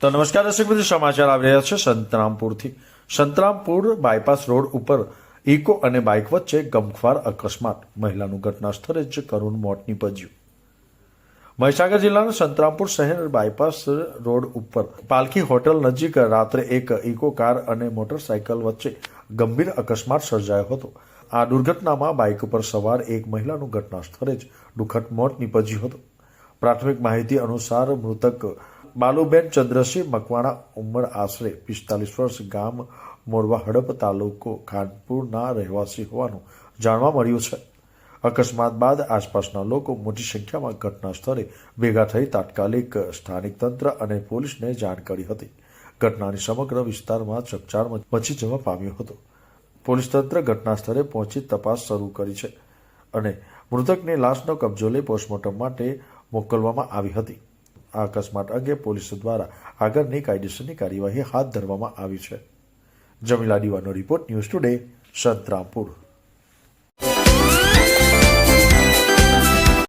તો નમસ્કાર દર્શક મિત્રો, સમાચાર આવી રહ્યા છે સંતરામપુરથી. સંતરામપુર બાયપાસ રોડ ઉપર ઇકો અને બાઇક વચ્ચે ગમખ્વાર અકસ્માત. મહિલાનું ઘટના સ્થળે જ કરુણ મોત નીપજ્યું. મહીસાગર જિલ્લાના સંતરામપુર શહેર બાયપાસ રોડ ઉપર પાલખી હોટલ નજીક રાત્રે એક ઇકો કાર અને મોટરસાયકલ વચ્ચે ગંભીર અકસ્માત સર્જાયો હતો. આ દુર્ઘટનામાં બાઇક ઉપર સવાર એક મહિલાનું ઘટના સ્થળે જ દુઃખદ મોત નીપજ્યું હતું. પ્રાથમિક માહિતી અનુસાર મૃતક બાલુબેન ચંદ્રસિંહ મકવાણા ઉંમર આશરે પિસ્તાલીસ વર્ષ ગામ મોરવા હડપ તાલુકો ખાનપુરના રહેવાસી હોવાનું જાણવા મળ્યું છે. અકસ્માત બાદ આસપાસના લોકો મોટી સંખ્યામાં ઘટના સ્થળે ભેગા થઈ તાત્કાલિક સ્થાનિક તંત્ર અને પોલીસને જાણ કરી હતી. ઘટનાની સમગ્ર વિસ્તારમાં ચકચાર મચી જવા પામ્યો હતો. પોલીસ તંત્ર ઘટના સ્થળે પહોંચી તપાસ શરૂ કરી છે અને મૃતકની લાશનો કબજો લઈ પોસ્ટમોર્ટમ માટે મોકલવામાં આવી હતી. આ અકસ્માત અંગે પોલીસ દ્વારા આગળની કાયદેસરની કાર્યવાહી હાથ ધરવામાં આવી છે. જમીલા દીવાનો રિપોર્ટ ન્યૂઝ ટુડે, સંતરામપુર.